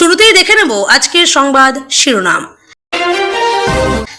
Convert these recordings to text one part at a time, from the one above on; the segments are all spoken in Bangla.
শুরুতেই দেখে নেব আজকের সংবাদ শিরোনাম।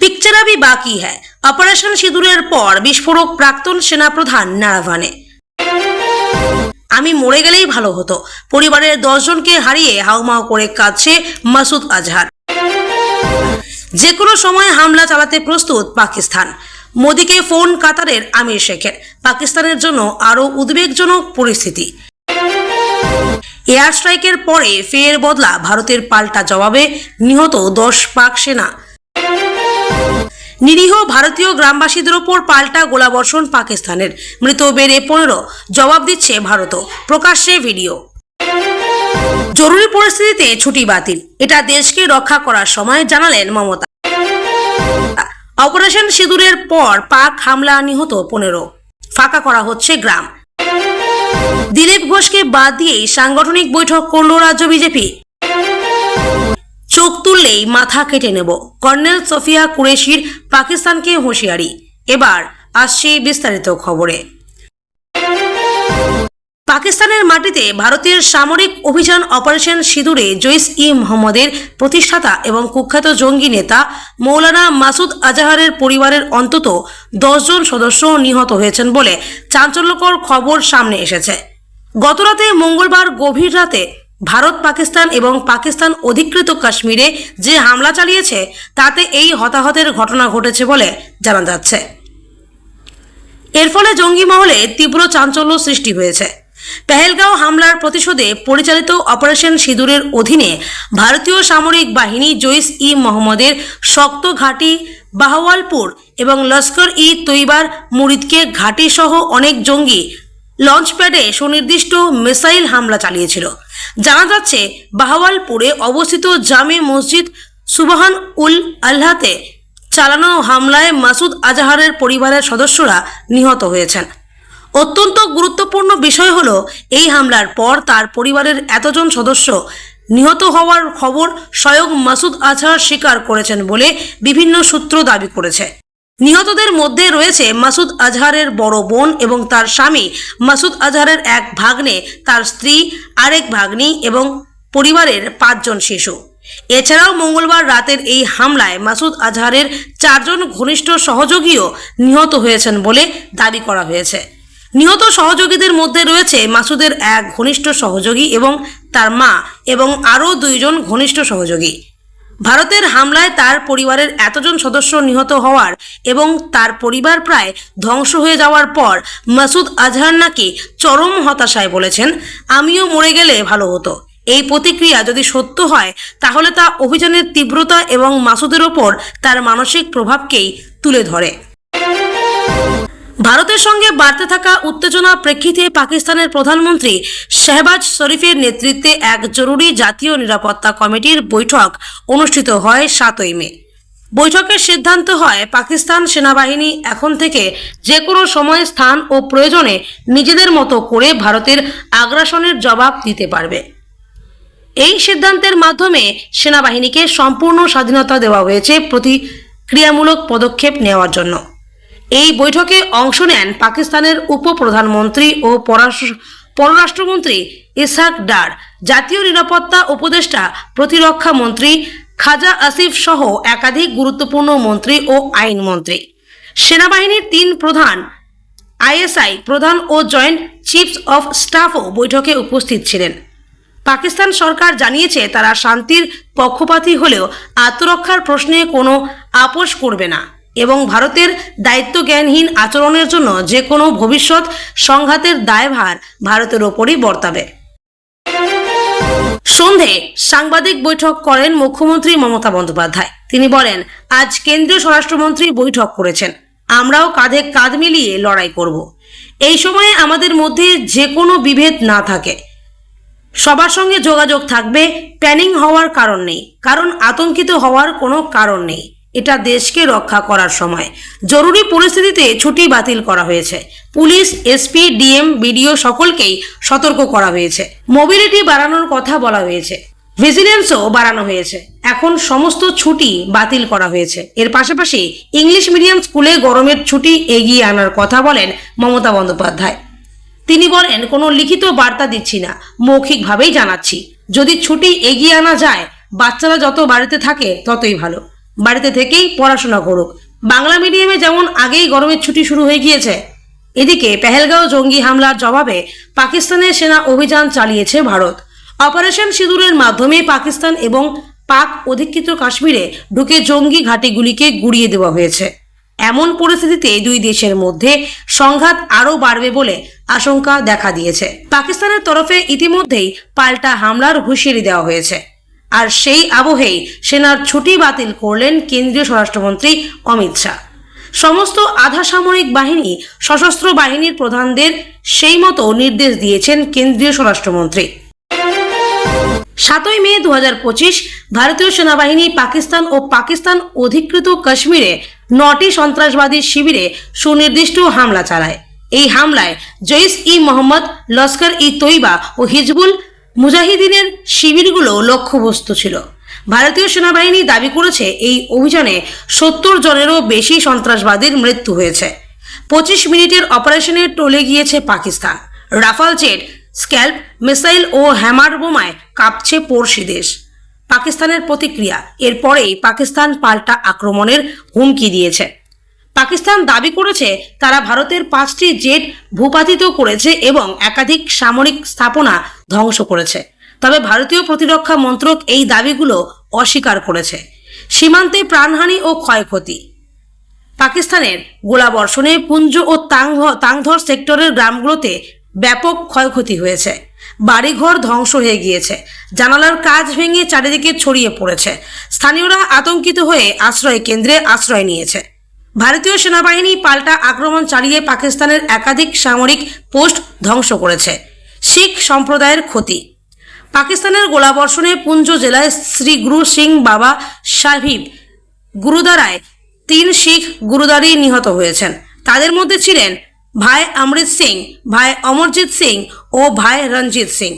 পিকচার আবি বাকি হ্যায়। অপারেশন সিঁদুরের পর বিস্ফোরক প্রাক্তন সেনাপ্রধান নারাভানে আমি মরে গেলেই ভালো হতো। পরিবারের দশজনকে হারিয়ে হাউমাউ করে কাঁদছে মাসুদ আজহার। যে কোনো সময় হামলা চালাতে প্রস্তুত পাকিস্তান। মোদীকে ফোন কাতারের আমির শেখের। পাকিস্তানের জন্য আরও উদ্বেগজনক পরিস্থিতি। এয়ার স্ট্রাইকের পরে ফের বদলা ভারতের পাল্টা জবাবে নিহত দশ পাক সেনা। নিরীহ ভারতীয় গ্রামবাসীদের ওপর পাল্টা গোলাবর্ষণ পাকিস্তানের। মৃত বেড়ে পনেরো, জবাব দিচ্ছে ভারতও। প্রকাশ্যে ভিডিও। জরুরি পরিস্থিতিতে ছুটি বাতিল। এটা দেশকে রক্ষা করার সময় জানালেন মমতা। অপারেশন সিঁদুরের পর পাক হামলা নিহত পনেরো। ফাঁকা করা হচ্ছে গ্রাম। দিলীপ ঘোষকে বাদ দিয়েই সাংগঠনিক বৈঠক করল রাজ্য বিজেপি। চোখ তুললেই মাথা কেটে নেব। কর্নেল সোফিয়া কুরেশির পাকিস্তানকে হুঁশিয়ারি। এবার আসছে বিস্তারিত খবরে। পাকিস্তানের মাটিতে ভারতের সামরিক অভিযান অপারেশন সিঁদুরে জৈস ই মোহাম্মদের প্রতিষ্ঠাতা এবং কুখ্যাত জঙ্গি নেতা মৌলানা মাসুদ আজাহারের পরিবারের অন্তত দশজন সদস্য নিহত হয়েছেন বলে চাঞ্চল্যকর খবর সামনে এসেছে। গতরাতে মঙ্গলবার গভীর রাতে ভারত, পাকিস্তান এবং পাকিস্তান অধিকৃত কাশ্মীরে যে হামলা চালিয়েছে, তাতে এই হতাহতের ঘটনা ঘটেছে বলে জানা যাচ্ছে। এর ফলে জঙ্গি মহলে তীব্র চাঞ্চল্য সৃষ্টি হয়েছে। পেহেলগাঁও হামলার প্রতিশোধে পরিচালিত অপারেশন সিঁদুরের অধীনে ভারতীয় সামরিক বাহিনী জৈস ই মোহাম্মদের শক্ত ঘাঁটি, বাহওয়ালপুর এবং লস্কর ই তৈবার, মুরিদকে ঘাঁটি সহ অনেক জঙ্গি লঞ্চপ্যাডে সুনির্দিষ্ট মিসাইল হামলা চালিয়েছিল। জানা যাচ্ছে, বাহওয়ালপুরে অবস্থিত জামে মসজিদ সুবাহান উল আল্লাতে চালানো হামলায় মাসুদ আজাহারের পরিবারের সদস্যরা নিহত হয়েছেন। অত্যন্ত গুরুত্বপূর্ণ বিষয় হলো, এই হামলার পর তার পরিবারের এতজন সদস্য নিহত হওয়ার খবর স্বয়ং মাসুদ আজহার স্বীকার করেছেন বলে বিভিন্ন সূত্র দাবি করেছে। নিহতদের মধ্যে রয়েছে মাসুদ আজহারের বড় বোন এবং তার স্বামী। মাসুদ আজহারের এক ভাগ্নে, তার স্ত্রী, আরেক ভাগ্নি এবং পরিবারের পাঁচজন শিশু। এছাড়াও মঙ্গলবার রাতের এই হামলায় মাসুদ আজহারের চারজন ঘনিষ্ঠ সহযোগীও নিহত হয়েছেন বলে দাবি করা হয়েছে। নিহত সহযোগীদের মধ্যে রয়েছে মাসুদের এক ঘনিষ্ঠ সহযোগী এবং তার মা এবং আরও দুইজন ঘনিষ্ঠ সহযোগী। ভারতের হামলায় তার পরিবারের এতজন সদস্য নিহত হওয়ার এবং তার পরিবার প্রায় ধ্বংস হয়ে যাওয়ার পর মাসুদ আজহার নাকি চরম হতাশায় বলেছেন, আমিও মরে গেলে ভালো হতো। এই প্রতিক্রিয়া যদি সত্য হয়, তাহলে তা অভিযানের তীব্রতা এবং মাসুদের ওপর তার মানসিক প্রভাবকেই তুলে ধরে। ভারতের সঙ্গে বাড়তে থাকা উত্তেজনা প্রেক্ষিতে পাকিস্তানের প্রধানমন্ত্রী শেহবাজ শরীফের নেতৃত্বে এক জরুরি জাতীয় নিরাপত্তা কমিটির বৈঠক অনুষ্ঠিত হয় সাতই মে। বৈঠকের সিদ্ধান্ত হয়, পাকিস্তান সেনাবাহিনী এখন থেকে যে কোনো সময় স্থান ও প্রয়োজনে নিজেদের মতো করে ভারতের আগ্রাসনের জবাব দিতে পারবে। এই সিদ্ধান্তের মাধ্যমে সেনাবাহিনীকে সম্পূর্ণ স্বাধীনতা দেওয়া হয়েছে প্রতিক্রিয়ামূলক পদক্ষেপ নেওয়ার জন্য। এই বৈঠকে অংশ নেন পাকিস্তানের উপপ্রধানমন্ত্রী ও পররাষ্ট্র- পররাষ্ট্রমন্ত্রী ইসহাক ডার, জাতীয় নিরাপত্তা উপদেষ্টা, প্রতিরক্ষা মন্ত্রী খাজা আসিফ সহ একাধিক গুরুত্বপূর্ণ মন্ত্রী ও আইনমন্ত্রী সেনাবাহিনীর তিন প্রধান আইএসআই প্রধান ও জয়েন্ট চিফস অফ স্টাফও বৈঠকে উপস্থিত ছিলেন। পাকিস্তান সরকার জানিয়েছে, তারা শান্তির পক্ষপাতী হলেও আত্মরক্ষার প্রশ্নে কোনো আপোষ করবে না। এবং ভারতের দায়িত্বজ্ঞানহীন আচরণের জন্য যে কোনো ভবিষ্যৎ সংঘাতের দায়ভার ভারতের ওপরই বর্তাবে। সন্ধে সাংবাদিক বৈঠক করেন মুখ্যমন্ত্রী মমতা বন্দ্যোপাধ্যায়। তিনি বলেন, আজ কেন্দ্রীয় স্বরাষ্ট্রমন্ত্রী বৈঠক করেছেন। আমরাও কাঁধে কাঁধ মিলিয়ে লড়াই করব। এই সময়ে আমাদের মধ্যে যে কোনো বিভেদ না থাকে। সবার সঙ্গে যোগাযোগ থাকবে। প্যানিং হওয়ার কারণ নেই। কারণ আতঙ্কিত হওয়ার কোনো কারণ নেই। এটা দেশকে রক্ষা করার সময়। জরুরি পরিস্থিতিতে ছুটি বাতিল করা হয়েছে। পুলিশ, এসপি, ডিএম, বিডিও সকলকেই সতর্ক করা হয়েছে। মোবিলিটি বাড়ানোর কথা বলা হয়েছে। ভিজিলেন্সও বাড়ানো হয়েছে। এখন সমস্ত ছুটি বাতিল করা হয়েছে। এর পাশাপাশি ইংলিশ মিডিয়াম স্কুলে গরমের ছুটি এগিয়ে আনার কথা বলেন মমতা বন্দ্যোপাধ্যায়। তিনি বলেন, কোনো লিখিত বার্তা দিচ্ছি না, মৌখিকভাবেই জানাচ্ছি। যদি ছুটি এগিয়ে আনা যায়, বাচ্চারা যত বাড়িতে থাকে ততই ভালো। বাড়িতে থেকেই পড়াশোনা করুক। বাংলা মিডিয়ামে যেমন আগেই গরমের ছুটি শুরু হয়ে গিয়েছে, এদিকে পেহেলগাঁও জঙ্গি হামলার জবাবে পাকিস্তানের সেনা অভিযান চালিয়েছে ভারত। অপারেশন সিঁদুরের মাধ্যমে পাকিস্তান এবং পাক অধিকৃত কাশ্মীরে ঢুকে জঙ্গি ঘাঁটিগুলিকে গুড়িয়ে দেওয়া হয়েছে। এমন পরিস্থিতিতে দুই দেশের মধ্যে সংঘাত আরও বাড়বে বলে আশঙ্কা দেখা দিয়েছে। পাকিস্তানের তরফে ইতিমধ্যেই পাল্টা হামলার হুঁশিয়ারি দেওয়া হয়েছে। আর সেই আবহেই সেনার ছুটি বাতিল করলেন কেন্দ্রীয় স্বরাষ্ট্রমন্ত্রী অমিত শাহ। সমস্ত আধা সামরিক বাহিনী, সশস্ত্র বাহিনীর প্রধানদের সেই মতো নির্দেশ দিয়েছেন কেন্দ্রীয় স্বরাষ্ট্রমন্ত্রী। সাতই মে দুহাজার পঁচিশ ভারতীয় সেনাবাহিনী পাকিস্তান ও পাকিস্তান অধিকৃত কাশ্মীরে নটি সন্ত্রাসবাদী শিবিরে সুনির্দিষ্ট হামলা চালায়। এই হামলায় জৈশ ই মোহাম্মদ, লস্কর ই তৈবা ও হিজবুল মুজাহিদিনের শিবিরগুলো লক্ষ্যবস্তু ছিল। ভারতীয় সেনাবাহিনী দাবি করেছে, এই অভিযানে সত্তর জনেরও বেশি সন্ত্রাসবাদীর মৃত্যু হয়েছে। পঁচিশ মিনিটের অপারেশনে টলে গিয়েছে Pakistan. Rafale jet, SCALP, missile ও হ্যামার বোমায় কাঁপছে পড়শি দেশ। পাকিস্তানের প্রতিক্রিয়া, এরপরেই পাকিস্তান পাল্টা আক্রমণের হুমকি দিয়েছে। পাকিস্তান দাবি করেছে তারা ভারতের পাঁচটি জেট ভূপাতিত করেছে এবং একাধিক সামরিক স্থাপনা ধ্বংস করেছে। তবে ভারতীয় প্রতিরক্ষা মন্ত্রক এই দাবিগুলো অস্বীকার করেছে। সীমান্তে প্রাণহানি ও ক্ষয়ক্ষতি। পাকিস্তানের গোলাবর্ষণে পুঞ্জ ও তাংধ- তাংধর সেক্টরের গ্রামগুলোতে ব্যাপক ক্ষয়ক্ষতি হয়েছে। বাড়িঘর ধ্বংস হয়ে গিয়েছে। জানালার কাজ ভেঙে চারিদিকে ছড়িয়ে পড়েছে। স্থানীয়রা আতঙ্কিত হয়ে আশ্রয় কেন্দ্রে আশ্রয় নিয়েছে। ভারতীয় সেনাবাহিনী পাল্টা আক্রমণ চালিয়ে পাকিস্তানের একাধিক সামরিক পোস্ট ধ্বংস করেছে। শিখ সম্প্রদায়ের ক্ষতি। পাকিস্তানের গোলাবর্ষণে পুঞ্জ জেলায় শ্রী গুরু সিং বাবা সাহিব গুরুদ্বারায় তিন শিখ গুরুদারি নিহত হয়েছেন। তাদের মধ্যে ছিলেন ভাই অমৃত সিং, ভাই অমরজিৎ সিং ও ভাই রঞ্জিত সিং।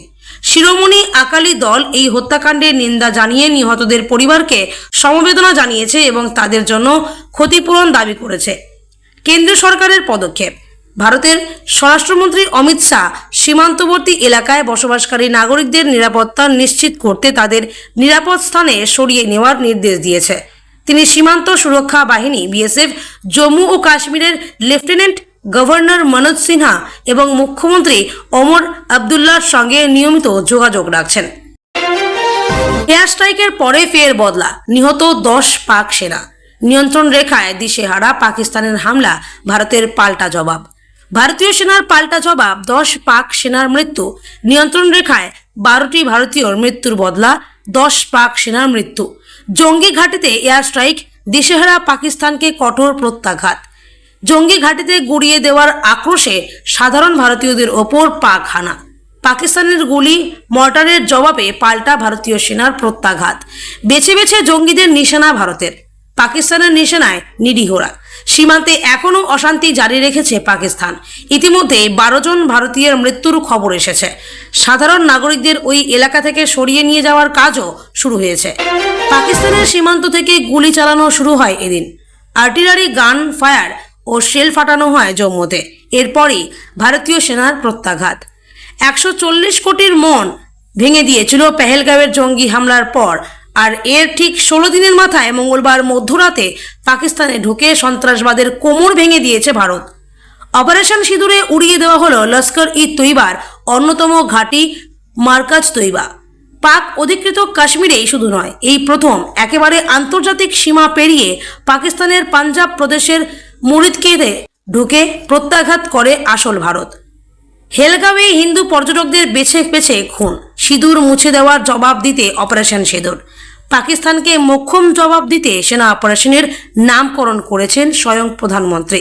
শিরোমণি আকালি দল এই হত্যাকাণ্ডের নিন্দা জানিয়ে নিহতদের পরিবারকে সমবেদনা জানিয়েছে এবং তাদের জন্য ক্ষতিপূরণ দাবি করেছে। কেন্দ্রীয় সরকারের পদক্ষেপ, ভারতের স্বরাষ্ট্রমন্ত্রী অমিত শাহ সীমান্তবর্তী এলাকায় বসবাসকারী নাগরিকদের নিরাপত্তা নিশ্চিত করতে তাদের নিরাপদ স্থানে সরিয়ে নেওয়ার নির্দেশ দিয়েছে। তিনি সীমান্ত সুরক্ষা বাহিনী, বিএসএফ, জম্মু ও কাশ্মীরের লেফটেন্যান্ট গভর্নর মনোজ সিনহা এবং মুখ্যমন্ত্রী ওমর আবদুল্লার সঙ্গে নিয়মিত যোগাযোগ রাখছেন। এয়ার স্ট্রাইকের পরে ফের বদলা, নিহত দশ পাক সেনা। নিয়ন্ত্রণ রেখায় দিশেহারা পাকিস্তানের হামলা, ভারতের পাল্টা জবাব। ভারতীয় সেনার পাল্টা জবাব, দশ পাক সেনার মৃত্যু। নিয়ন্ত্রণ রেখায় বারোটি ভারতীয়র মৃত্যুর বদলা, দশ পাক সেনার মৃত্যু। জঙ্গি ঘাটিতে এয়ার স্ট্রাইক, দিশেহারা পাকিস্তানকে কঠোর প্রত্যাঘাত। জঙ্গি ঘাটিতে গুড়িয়ে দেওয়ার আক্রোশে সাধারণ ভারতীয়দের ওপর পাক হানা পাকিস্তানের গুলি মর্টারের জবাবে পাল্টা ভারতীয় সেনার প্রত্যাঘাত। বেছে বেছে জঙ্গিদের নিশানা ভারতের। পাকিস্তানের নিশানায় নিরীহরা। সীমান্তে এখনও অশান্তি জারি রেখেছে পাকিস্তান। ইতিমধ্যে বারো জন ভারতীয়ের মৃত্যুর খবর এসেছে। সাধারণ নাগরিকদের ওই এলাকা থেকে সরিয়ে নিয়ে যাওয়ার কাজও শুরু হয়েছে। পাকিস্তানের সীমান্ত থেকে গুলি চালানো শুরু হয় এদিন। আর্টিলারি গান, ফায়ার ও শেল ফাটানো হয় জম্মুতে এরপরই ভারতীয় সেনার প্রত্যাঘাত। একশো চল্লিশ কোটির মন ভেঙে দিয়েছিল পেহেলগাঁওয়ের জঙ্গি হামলার পর, আর এর ঠিক ষোলো দিনের মাথায় মঙ্গলবার মধ্যরাতে পাকিস্তানে ঢুকে সন্ত্রাসবাদের কোমর ভেঙে দিয়েছে ভারত। অপারেশন সিঁদুরে উড়িয়ে দেওয়া হলো লস্কর ই তৈবার, অন্যতম ঘাঁটি মার্কাজ তৈবা। পাক অধিকৃত কাশ্মীরেই শুধু নয়, এই প্রথম একেবারে আন্তর্জাতিক সীমা পেরিয়ে পাকিস্তানের পাঞ্জাব প্রদেশের মুরিদকেদে ঢুকে প্রত্যাঘাত করে আসল ভারত। হেলগাঁওয়ে হিন্দু পর্যটকদের বেছে বেছে খুন। সিঁদুর মুছে দেওয়ার জবাব দিতে অপারেশন সিঁদুর। পাকিস্তানকে মোক্ষম জবাব দিতে সেনা অপারেশনের নামকরণ করেছেন স্বয়ং প্রধানমন্ত্রী।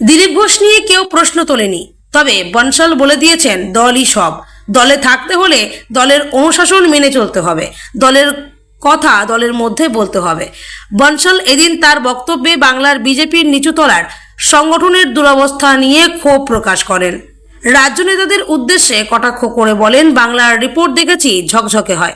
দিলীপ ঘোষ নিয়ে কেউ প্রশ্ন তোলেনি, তবে বনশাল বলে দিয়েছেন, দলই সব। দলে থাকতে হলে দলের অনুশাসন মেনে চলতে হবে। দলের কথা দলের মধ্যে বলতে হবে। বনশাল এদিন তার বক্তব্যে বাংলার বিজেপির নিচুতলার সংগঠনের দুরবস্থা নিয়ে ক্ষোভ প্রকাশ করেন। রাজ্য নেতাদের উদ্দেশ্যে কটাক্ষ করে বলেন, বাংলার রিপোর্ট দেখেছি, ঝকঝকে হয়।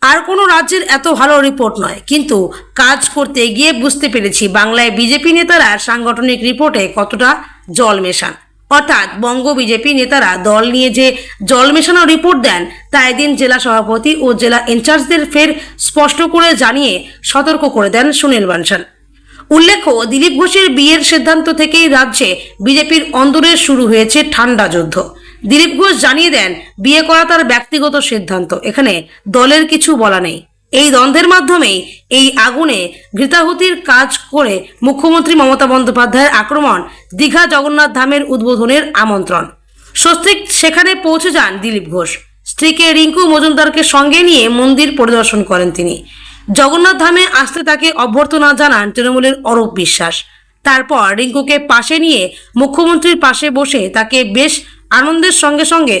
আর কোনো রাজ্যের এত ভালো রিপোর্ট নয়। কিন্তু কাজ করতে গিয়ে বুঝতে পেরেছি, বাংলায় বিজেপি নেতারা সাংগঠনিক রিপোর্টে কতটা জল মেশান। অর্থাৎ বঙ্গ বিজেপি নেতারা দল নিয়ে যে জল মেশানো রিপোর্ট দেন, তা এদিন জেলা সভাপতি ও জেলা ইনচার্জদের ফের স্পষ্ট করে জানিয়ে সতর্ক করে দেন সুনীল বানসাল। উল্লেখ্য, দিলীপ ঘোষের বিয়ের সিদ্ধান্ত থেকেই রাজ্যে বিজেপির অন্দরে শুরু হয়েছে ঠান্ডা যুদ্ধ। দিলীপ ঘোষ জানিয়ে দেন, বিয়ে করা তার ব্যক্তিগত সিদ্ধান্ত, এখানে দলের কিছু বলা নেই। এই দ্বন্দ্বের মাধ্যমেই এই আগুনে ঘৃতাহুতির কাজ করে মুখ্যমন্ত্রী মমতা বন্দ্যোপাধ্যায়ের আক্রমণ, দীঘা জগন্নাথ ধামের উদ্বোধনের আমন্ত্রণ। স্বস্তিক সেখানে পৌঁছে যান দিলীপ ঘোষ। স্ত্রীকে রিঙ্কু মজুমদারকে সঙ্গে নিয়ে মন্দির পরিদর্শন করেন তিনি। জগন্নাথ ধামে আসতে তাকে অভ্যর্থনা জানান তৃণমূলের অরূপ বিশ্বাস। তারপর রিঙ্কুকে পাশে নিয়ে মুখ্যমন্ত্রীর পাশে বসে তাকে বেশ আনন্দের সঙ্গে সঙ্গে